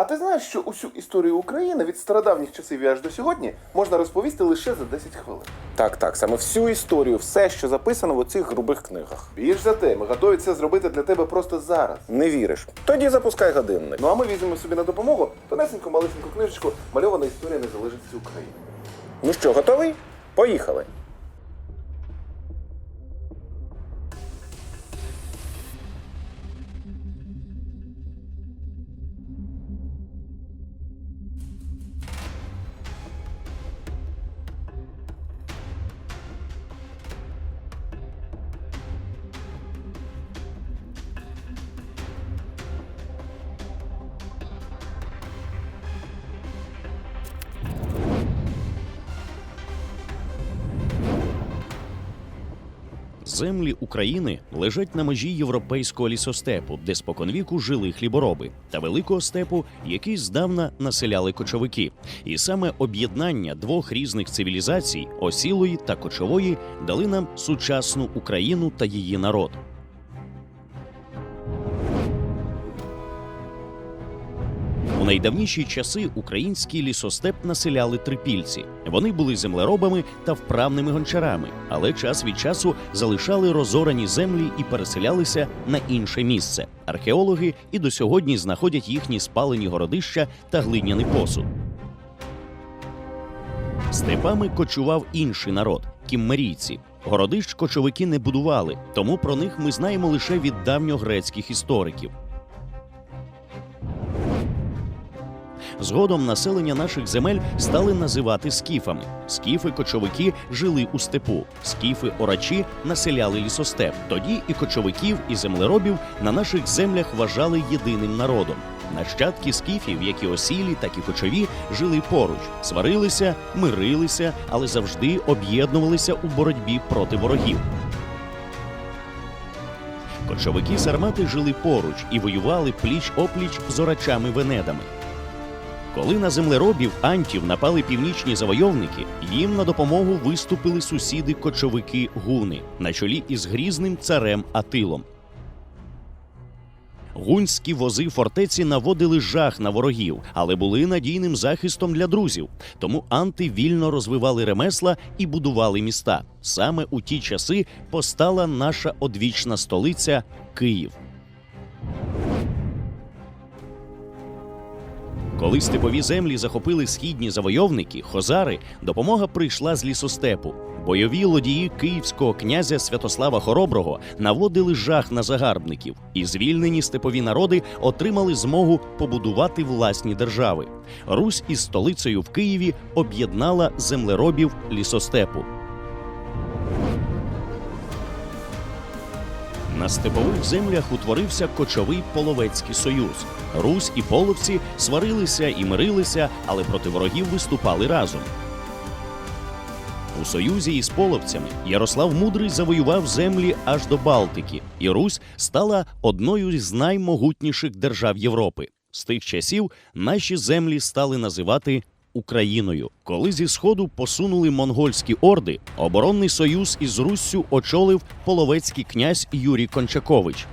А ти знаєш, що усю історію України від стародавніх часів і аж до сьогодні можна розповісти лише за 10 хвилин. Так, так, саме всю історію, все, що записано в оцих грубих книгах. Більш за те, ми готові це зробити для тебе просто зараз. Не віриш? Тоді запускай годинник. Ну а ми візьмемо собі на допомогу тонесеньку малесеньку книжечку Мальована історія незалежності України. Ну що, готовий? Поїхали. Землі України лежать на межі європейського лісостепу, де споконвіку жили хлібороби, та великого степу, який здавна населяли кочовики. І саме об'єднання двох різних цивілізацій осілої та кочової дали нам сучасну Україну та її народ. Найдавніші часи український лісостеп населяли трипільці. Вони були землеробами та вправними гончарами, але час від часу залишали розорані землі і переселялися на інше місце. Археологи і до сьогодні знаходять їхні спалені городища та глиняний посуд. Степами кочував інший народ кіммерійці. Городищ кочовики не будували, тому про них ми знаємо лише від давньогрецьких істориків. Згодом населення наших земель стали називати скіфами. Скіфи-кочовики жили у степу. Скіфи-орачі населяли лісостеп. Тоді і кочовиків, і землеробів на наших землях вважали єдиним народом. Нащадки скіфів, як і осілі, так і кочові, жили поруч, сварилися, мирилися, але завжди об'єднувалися у боротьбі проти ворогів. Кочовики сармати жили поруч і воювали пліч опліч з орачами-венедами. Коли на землеробів антів напали північні завойовники, їм на допомогу виступили сусіди кочовики гуни на чолі із грізним царем Атилом. Гунські вози фортеці наводили жах на ворогів, але були надійним захистом для друзів. Тому анти вільно розвивали ремесла і будували міста. Саме у ті часи постала наша одвічна столиця Київ. Коли степові землі захопили східні завойовники, хозари, допомога прийшла з лісостепу. Бойові лодії київського князя Святослава Хороброго наводили жах на загарбників, і звільнені степові народи отримали змогу побудувати власні держави. Русь із столицею в Києві об'єднала землеробів лісостепу. На степових землях утворився кочовий половецький союз. Русь і половці сварилися і мирилися, але проти ворогів виступали разом. У союзі із половцями Ярослав Мудрий завоював землі аж до Балтики, і Русь стала одною з наймогутніших держав Європи. З тих часів наші землі стали називати Україною. Коли зі сходу посунули монгольські орди, оборонний союз із Руссю очолив половецький князь Юрій Кончакович.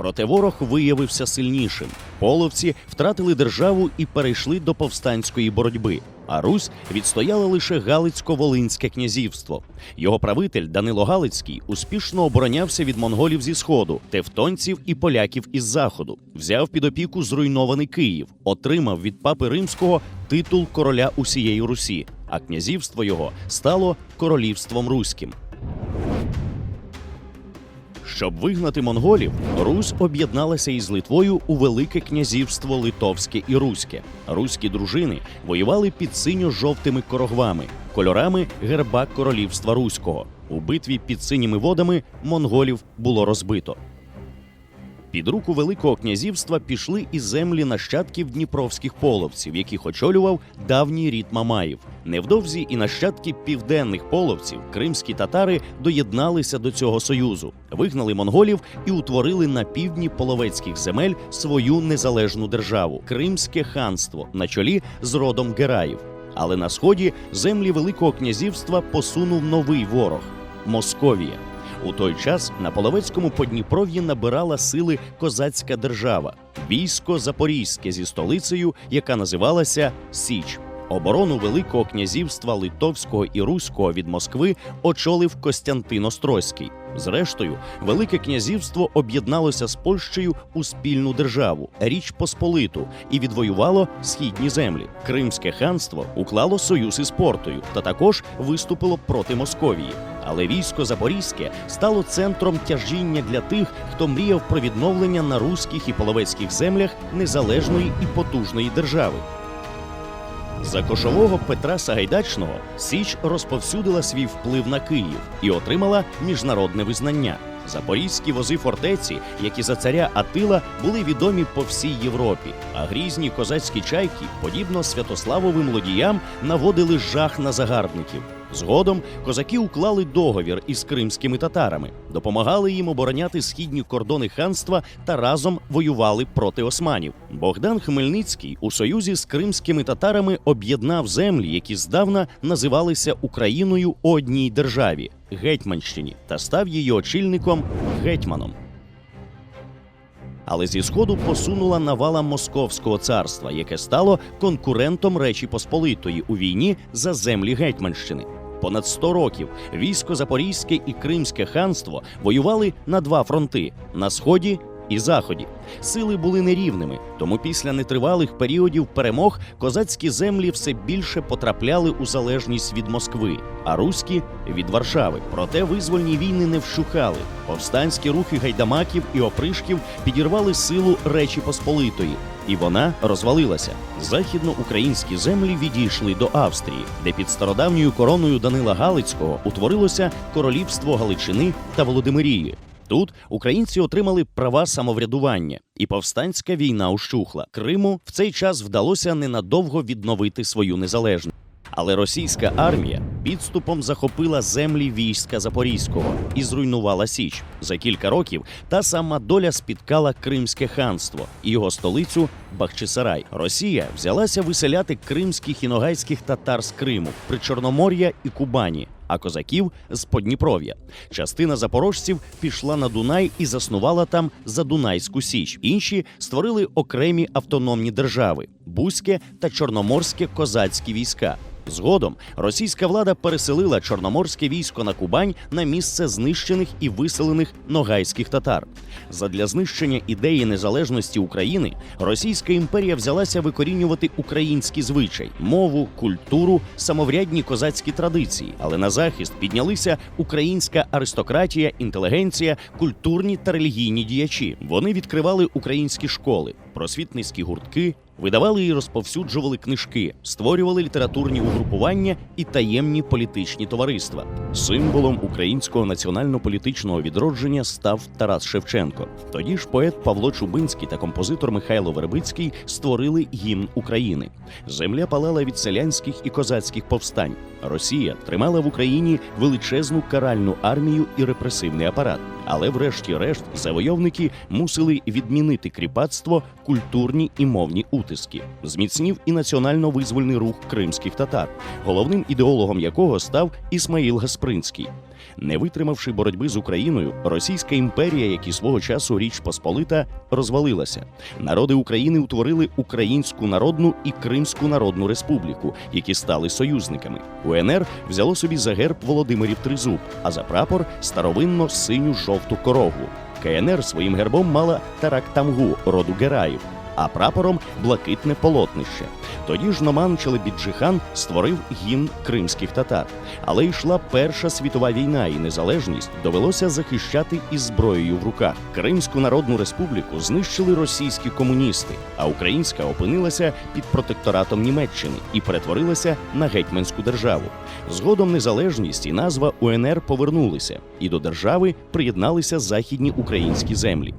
Проте ворог виявився сильнішим. Половці втратили державу і перейшли до повстанської боротьби. А Русь відстояла лише Галицько-Волинське князівство. Його правитель Данило Галицький успішно оборонявся від монголів зі сходу, тевтонців і поляків із заходу. Взяв під опіку зруйнований Київ, отримав від папи римського титул короля усієї Русі, а князівство його стало королівством руським. Щоб вигнати монголів, Русь об'єдналася із Литвою у Велике князівство Литовське і Руське. Руські дружини воювали під синьо-жовтими корогвами, кольорами герба королівства Руського. У битві під синіми водами монголів було розбито. Під руку Великого князівства пішли і землі нащадків дніпровських половців, яких очолював давній рід Мамаїв. Невдовзі і нащадки південних половців, кримські татари, доєдналися до цього союзу, вигнали монголів і утворили на півдні половецьких земель свою незалежну державу Кримське ханство на чолі з родом Гераїв. Але на сході землі Великого князівства посунув новий ворог Московія. У той час на Половецькому Подніпров'ї набирала сили козацька держава, військо Запорізьке зі столицею, яка називалася Січ. Оборону Великого князівства Литовського і Руського від Москви очолив Костянтин Острозький. Зрештою, Велике князівство об'єдналося з Польщею у спільну державу Річ Посполиту і відвоювало східні землі. Кримське ханство уклало союз із Портою та також виступило проти Московії. Але військо Запорізьке стало центром тяжіння для тих, хто мріяв про відновлення на руських і половецьких землях незалежної і потужної держави. За кошового Петра Сагайдачного Січ розповсюдила свій вплив на Київ і отримала міжнародне визнання. Запорізькі вози фортеці, які за царя Атила були відомі по всій Європі, а грізні козацькі чайки, подібно святославовим лодіям, наводили жах на загарбників. Згодом козаки уклали договір із кримськими татарами, допомагали їм обороняти східні кордони ханства та разом воювали проти османів. Богдан Хмельницький у союзі з кримськими татарами об'єднав землі, які здавна називалися Україною одній державі Гетьманщині, та став її очільником гетьманом. Але зі сходу посунула навала Московського царства, яке стало конкурентом Речі Посполитої у війні за землі Гетьманщини. Понад 100 років. Військо Запорізьке і Кримське ханство воювали на два фронти на сході і заході. Сили були нерівними, тому після нетривалих періодів перемог козацькі землі все більше потрапляли у залежність від Москви, а руські від Варшави. Проте визвольні війни не вщухали. Повстанські рухи гайдамаків і опришків підірвали силу Речі Посполитої, і вона розвалилася. Західноукраїнські землі відійшли до Австрії, де під стародавньою короною Данила Галицького утворилося королівство Галичини та Володимирії. Тут українці отримали права самоврядування, і повстанська війна ущухла. Криму в цей час вдалося ненадовго відновити свою незалежність. Але російська армія підступом захопила землі війська Запорізького і зруйнувала Січ. За кілька років та сама доля спіткала Кримське ханство і його столицю Бахчисарай. Росія взялася виселяти кримських і ногайських татар з Криму, Причорномор'я і Кубані. А козаків з Подніпров'я. Частина запорожців пішла на Дунай і заснувала там Задунайську Січ. Інші створили окремі автономні держави Бузьке та Чорноморське козацькі війська. Згодом російська влада переселила чорноморське військо на Кубань на місце знищених і виселених ногайських татар. Задля знищення ідеї незалежності України Російська імперія взялася викорінювати український звичай, мову, культуру, самоврядні козацькі традиції. Але на захист піднялися українська аристократія, інтелігенція, культурні та релігійні діячі. Вони відкривали українські школи, просвітницькі гуртки, видавали і розповсюджували книжки, створювали літературні угрупування і таємні політичні товариства. Символом українського національно-політичного відродження став Тарас Шевченко. Тоді ж поет Павло Чубинський та композитор Михайло Вербицький створили гімн України. Земля палала від селянських і козацьких повстань. Росія тримала в Україні величезну каральну армію і репресивний апарат. Але, врешті-решт, завойовники мусили відмінити кріпацтво, культурні і мовні утиски. Зміцнів і національно-визвольний рух кримських татар, головним ідеологом якого став Ісмаїл Гаспринський. Не витримавши боротьби з Україною, Російська імперія, як і свого часу Річ Посполита, розвалилася. Народи України утворили Українську Народну і Кримську Народну Республіку, які стали союзниками. УНР взяло собі за герб Володимирів Тризуб, а за прапор старовинно синю жовту корову. КНР своїм гербом мала Тарактамгу роду Гераїв, а прапором блакитне полотнище. Тоді ж Номан Челебіджихан створив гімн кримських татар. Але йшла Перша світова війна, і незалежність довелося захищати із зброєю в руках. Кримську народну республіку знищили російські комуністи, а українська опинилася під протекторатом Німеччини і перетворилася на гетьманську державу. Згодом незалежність і назва УНР повернулися, і до держави приєдналися західні українські землі.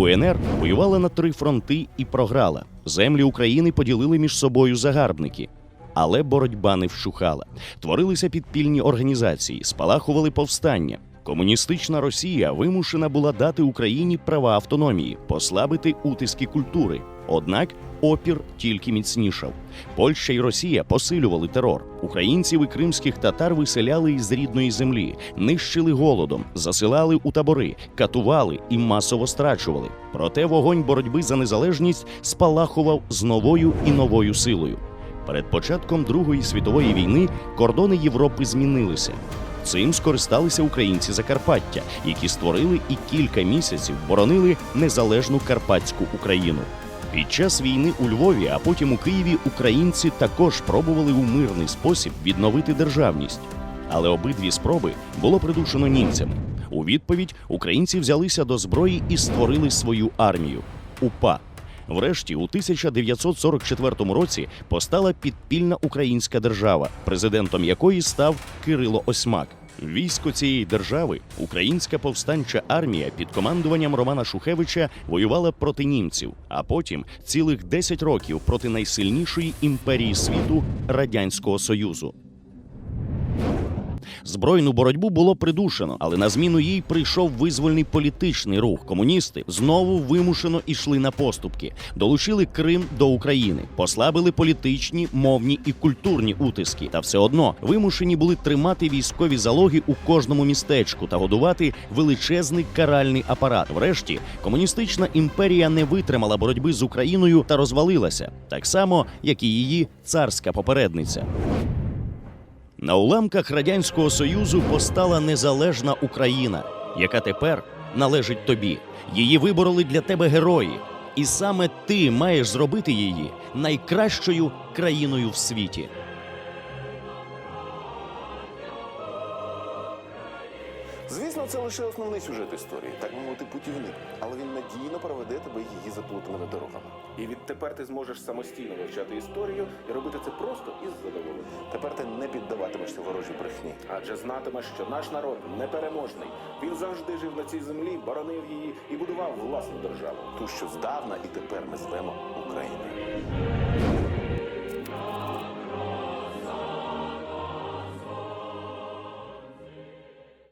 УНР воювала на три фронти і програла. Землі України поділили між собою загарбники. Але боротьба не вщухала. Творилися підпільні організації, спалахували повстання. Комуністична Росія вимушена була дати Україні права автономії, послабити утиски культури. Однак опір тільки міцнішав. Польща і Росія посилювали терор. Українців і кримських татар виселяли із рідної землі, нищили голодом, засилали у табори, катували і масово страчували. Проте вогонь боротьби за незалежність спалахував з новою і новою силою. Перед початком Другої світової війни кордони Європи змінилися. Цим скористалися українці Закарпаття, які створили і кілька місяців боронили незалежну карпатську Україну. Під час війни у Львові, а потім у Києві, українці також пробували у мирний спосіб відновити державність. Але обидві спроби було придушено німцями. У відповідь українці взялися до зброї і створили свою армію УПА. Врешті, у 1944 році постала підпільна українська держава, президентом якої став Кирило Осьмак. Військо цієї держави, українська повстанча армія під командуванням Романа Шухевича воювала проти німців, а потім цілих 10 років проти найсильнішої імперії світу Радянського Союзу. Збройну боротьбу було придушено, але на зміну їй прийшов визвольний політичний рух. Комуністи знову вимушено ішли на поступки, долучили Крим до України, послабили політичні, мовні і культурні утиски. Та все одно вимушені були тримати військові залоги у кожному містечку та годувати величезний каральний апарат. Врешті комуністична імперія не витримала боротьби з Україною та розвалилася, так само як і її царська попередниця. На уламках радянського союзу постала незалежна Україна, яка тепер належить тобі. Її вибороли для тебе герої, і саме ти маєш зробити її найкращою країною в світі. Це лише основний сюжет історії, так би мовити, путівник, але він надійно проведе тебе її заплутаними дорогами. І відтепер ти зможеш самостійно вивчати історію і робити це просто із задоволенням. Тепер ти не піддаватимешся ворожій брехні. Адже знатимеш, що наш народ непереможний. Він завжди жив на цій землі, боронив її і будував власну державу. Ту, що здавна і тепер ми звемо Україною.